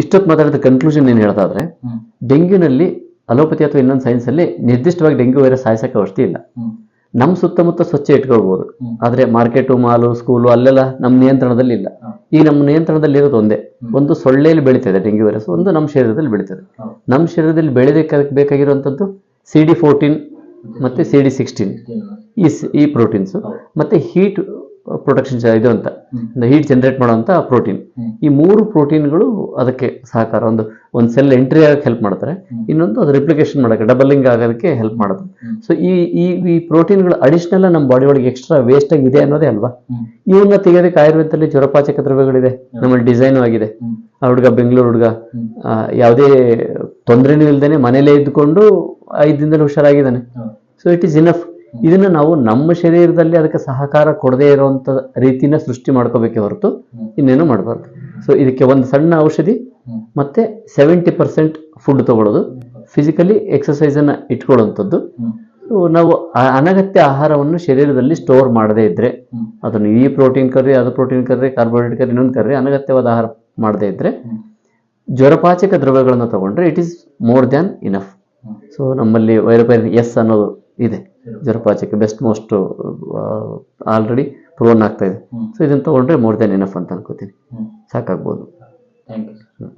ಇಷ್ಟೊತ್ತು ಮಾತಾಡಿದ ಕನ್ಕ್ಲೂಷನ್ ಏನು ಹೇಳ್ತಾ ಇದ್ರೆ ಡೆಂಗ್ಯೂನಲ್ಲಿ ಅಲೋಪತಿ ಅಥವಾ ಇನ್ನೊಂದು ಸೈನ್ಸ್ ಅಲ್ಲಿ ನಿರ್ದಿಷ್ಟವಾಗಿ ಡೆಂಗ್ಯೂ ವೈರಸ್ ಸಾಯಿಸಕ್ಕೆ ಅವಶ್ಯ ಇಲ್ಲ. ನಮ್ಮ ಸುತ್ತಮುತ್ತ ಸ್ವಚ್ಛ ಇಟ್ಕೊಳ್ಬಹುದು ಆದ್ರೆ ಮಾರ್ಕೆಟು ಮಾಲು ಸ್ಕೂಲು ಅಲ್ಲೆಲ್ಲ ನಮ್ಮ ನಿಯಂತ್ರಣದಲ್ಲಿ ಇಲ್ಲ. ಈ ನಮ್ಮ ನಿಯಂತ್ರಣದಲ್ಲಿ ಇರೋದು ಒಂದೇ. ಒಂದು ಸೊಳ್ಳೆಯಲ್ಲಿ ಬೆಳೀತದೆ ಡೆಂಗ್ಯೂ ವೈರಸ್ ಒಂದು ನಮ್ಮ ಶರೀರದಲ್ಲಿ ಬೆಳೀತದೆ. ನಮ್ಮ ಶರೀರದಲ್ಲಿ ಬೆಳೆದಕ್ಕೆ ಬೇಕಾಗಿರುವಂಥದ್ದು ಸಿ ಡಿ ಫೋರ್ಟೀನ್ ಮತ್ತೆ ಸಿ ಡಿ ಸಿಕ್ಸ್ಟೀನ್ ಈ ಈ ಪ್ರೋಟೀನ್ಸ್ ಮತ್ತೆ ಹೀಟ್ ಪ್ರೊಟೆಕ್ಷನ್ ಇದು ಅಂತ. ಹೀಟ್ ಜನರೇಟ್ ಮಾಡುವಂತ ಪ್ರೋಟೀನ್ ಈ ಮೂರು ಪ್ರೋಟೀನ್ಗಳು ಅದಕ್ಕೆ ಸಹಕಾರ ಒಂದು ಒಂದು ಸೆಲ್ ಎಂಟ್ರಿ ಆಗಕ್ಕೆ ಹೆಲ್ಪ್ ಮಾಡ್ತಾರೆ. ಇನ್ನೊಂದು ಅದು ರಿಪ್ಲಿಕೇಶನ್ ಮಾಡೋಕ್ಕೆ ಡಬಲಿಂಗ್ ಆಗೋದಕ್ಕೆ ಹೆಲ್ಪ್ ಮಾಡೋದು ಹ್ಮ್. ಸೊ ಈ ಈ ಈ ಪ್ರೋಟೀನ್ಗಳು ಅಡಿಷನಲ್ ನಮ್ಮ ಬಾಡಿ ಒಳಗೆ ಎಕ್ಸ್ಟ್ರಾ ವೇಸ್ಟ್ ಆಗಿ ಇದೆ ಅನ್ನೋದೇ ಅಲ್ವಾ? ಇವನ್ನ ತೆಗೆಯೋದಕ್ಕೆ ಆಯುರ್ವೇದದಲ್ಲಿ ಜ್ವರಪಾಚಕ ದ್ರವ್ಯಗಳಿದೆ. ನಮ್ಮಲ್ಲಿ ಡಿಸೈನ್ ಆಗಿದೆ. ಆ ಹುಡುಗ ಬೆಂಗಳೂರು ಹುಡುಗ ಯಾವುದೇ ತೊಂದರೆನೂ ಇಲ್ದೇನೆ ಮನೇಲೇ ಇದ್ದುಕೊಂಡು ಐದು ದಿನದಲ್ಲಿ ಹುಷಾರಾಗಿದ್ದಾನೆ. ಸೊ ಇಟ್ ಈಸ್ ಇನಫ್ ಇದನ್ನ ನಾವು ನಮ್ಮ ಶರೀರದಲ್ಲಿ ಅದಕ್ಕೆ ಸಹಕಾರ ಕೊಡದೇ ಇರುವಂತ ರೀತಿನ ಸೃಷ್ಟಿ ಮಾಡ್ಕೋಬೇಕೆ ಹೊರತು. ಇನ್ನೇನು ಮಾಡಬಾರ್ದು ಸೊ ಇದಕ್ಕೆ ಒಂದು ಸಣ್ಣ ಔಷಧಿ ಮತ್ತೆ ಸೆವೆಂಟಿ ಪರ್ಸೆಂಟ್ ಫುಡ್ ತಗೊಳ್ಳೋದು ಫಿಸಿಕಲಿ ಎಕ್ಸಸೈಸ್ ಅನ್ನ ಇಟ್ಕೊಳ್ಳುವಂಥದ್ದು ನಾವು ಅನಗತ್ಯ ಆಹಾರವನ್ನು ಶರೀರದಲ್ಲಿ ಸ್ಟೋರ್ ಮಾಡದೇ ಇದ್ರೆ, ಅದನ್ನು ಈ ಪ್ರೋಟೀನ್ ಕರ್ರಿ ಅದು ಪ್ರೋಟೀನ್ ಕರ್ರಿ ಕಾರ್ಬೋಹೈಡ್ರೇಟ್ ಕರ್ರಿ ಇನ್ನೊಂದು ಕರ್ರಿ ಅನಗತ್ಯವಾದ ಆಹಾರ ಮಾಡದೇ ಇದ್ರೆ ಜ್ವರಪಾಚಕ ದ್ರವ್ಯಗಳನ್ನು ತಗೊಂಡ್ರೆ it is more than enough. So ನಮ್ಮಲ್ಲಿ ವೈರಪೈರ್ ಎಸ್ ಅನ್ನೋದು ಇದೆ ಜ್ವರಪಾಚಕ ಬೆಸ್ಟ್ ಮೋಸ್ಟ್ ಆಲ್ರೆಡಿ ಪ್ರೋನ್ ಆಗ್ತಾ ಇದೆ. ಸೊ ಇದನ್ನು ತಗೊಂಡ್ರೆ ಮೋರ್ ದೆನ್ ಇನಫ್ ಅಂತ ಅನ್ಕೋತೀನಿ. ಸಾಕಾಗ್ಬೋದು. Thank you